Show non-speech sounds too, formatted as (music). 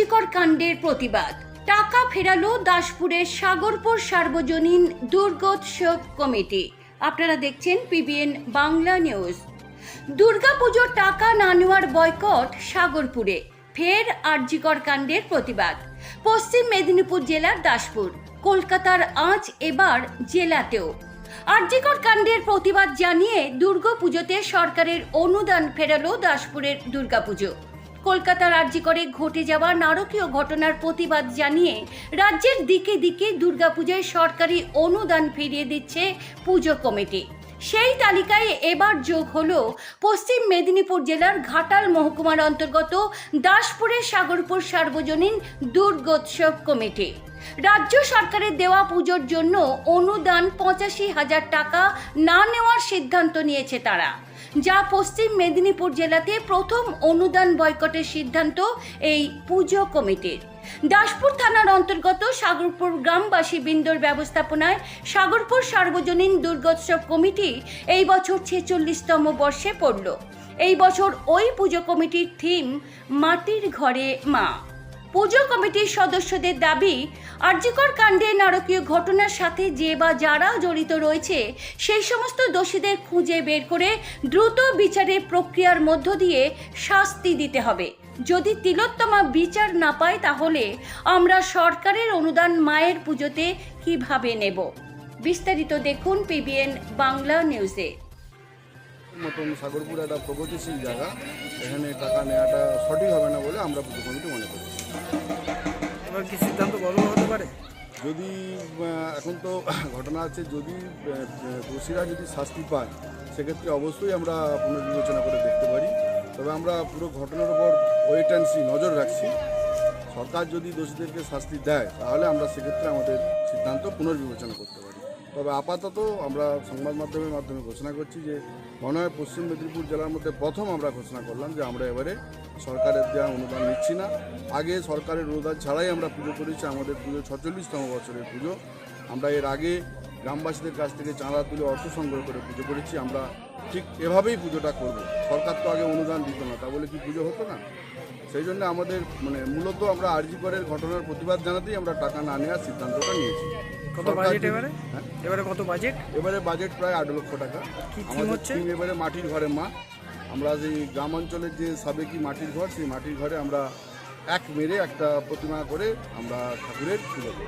কাণ্ডের প্রতিবাদ। টাকা ফেরালো দাসপুরের সাগরপুর সার্বজনীন দুর্গোৎসব কমিটি। আপনারা দেখছেন পিবিএন বাংলা নিউজ। দুর্গাপুজোর টাকা না নেওয়ার বয়কট সাগরপুরে। ফের আর্যিকর কাণ্ডের প্রতিবাদ। পশ্চিম মেদিনীপুর জেলার দাসপুর। কলকাতার আঁচ এবার জেলাতেও। আরজিকর কাণ্ডের প্রতিবাদ জানিয়ে দুর্গাপুজোতে সরকারের অনুদান ফেরালো দাসপুরের দুর্গাপুজো। কলকাতার আরজিকরে ঘটে যাওয়া নারকীয় ঘটনার প্রতিবাদ জানিয়ে রাজ্যের দিকে দিকে দুর্গাপুজোয় সরকারি অনুদান ফিরিয়ে দিচ্ছে পুজো কমিটি। সেই তালিকায় এবার যোগ হলো পশ্চিম মেদিনীপুর জেলার ঘাটাল মহকুমার অন্তর্গত দাসপুরের সাগরপুর সার্বজনীন দুর্গোৎসব কমিটি। রাজ্য সরকারের দেওয়া পুজোর জন্য অনুদান পঁচাশি হাজার টাকা না নেওয়ার সিদ্ধান্ত নিয়েছে তারা। যা পশ্চিম মেদিনীপুর জেলাতে প্রথম অনুদান বয়কটের সিদ্ধান্ত এই পুজো কমিটির। দাসপুর থানার অন্তর্গত সাগরপুর গ্রামবাসী বৃন্দর ব্যবস্থাপনায় সাগরপুর সার্বজনীন দুর্গোৎসব কমিটি এই বছর ছেচল্লিশতম বর্ষে পড়ল। এই বছর ওই পুজো কমিটির থিম, মাটির ঘরে মা। পুজো কমিটির সদস্যদের দাবি আর্যিকর কাণ্ডে নারকীয় ঘটনার সাথে যে বা যারা জড়িত রয়েছে, সেই সমস্ত দোষীদের খুঁজে বের করে দ্রুত বিচারের প্রক্রিয়ার মধ্য দিয়ে শাস্তি দিতে হবে। যদি তিলোত্তমা বিচার না পায় তাহলে আমরা সরকারের অনুদান মায়ের পুজোতে কীভাবে নেব? বিস্তারিত দেখুন পিবিএন বাংলা নিউজে। মতন সাগরপুর একটা প্রগতিশীল জায়গা। এখানে টাকা নেওয়াটা সঠিক হবে না বলে আমরা পুজো কমিটি মনে করি। কি সিদ্ধান্ত হতে পারে? যদি এখন তো (coughs) ঘটনা আছে, যদি দোষীরা যদি শাস্তি পায়, সেক্ষেত্রে অবশ্যই আমরা পুনর্বিবেচনা করে দেখতে পারি। তবে আমরা পুরো ঘটনার উপর ওয়েট অ্যান্ড সি নজর রাখছি। সরকার যদি দোষীদেরকে শাস্তি দেয়, তাহলে আমরা সেক্ষেত্রে আমাদের সিদ্ধান্ত পুনর্বিবেচনা করতে পারি। তবে আপাতত আমরা সংবাদ মাধ্যমের মাধ্যমে ঘোষণা করছি যে মনে হয় পশ্চিম মেদিনীপুর জেলার মধ্যে প্রথম আমরা ঘোষণা করলাম যে আমরা এবারে সরকারের দেওয়া অনুদান নিচ্ছি না। আগে সরকারের অনুদান ছাড়াই আমরা পুজো করেছি, আমাদের পুজো ছচল্লিশতম বছরের পুজো। আমরা এর আগে গ্রামবাসীদের কাছ থেকে চাঁদা তুলে অর্থ সংগ্রহ করে পুজো করেছি আমরা ঠিক এভাবেই পুজোটা করব। সরকার তো আগে অনুদান দিত না তা বলে কি পুজো হতো না? সেই জন্য আমাদের মানে মূলত আমরা আরজি করের ঘটনার প্রতিবাদ জানাতেই আমরা টাকা না নেওয়ার সিদ্ধান্তটা নিয়েছি। কত বাজেট এবারে? হ্যাঁ? এবারে কত বাজেট এবারে বাজেট প্রায় আট লক্ষ টাকা। আমাদের হচ্ছে? থিম এবারে মাটির ঘরে মা। আমরা যে গ্রাম অঞ্চলের যে সাবেকি মাটির ঘর সেই মাটির ঘরে আমরা এক মেরে একটা প্রতিমা করে আমরা ঠাকুরের পুজো করি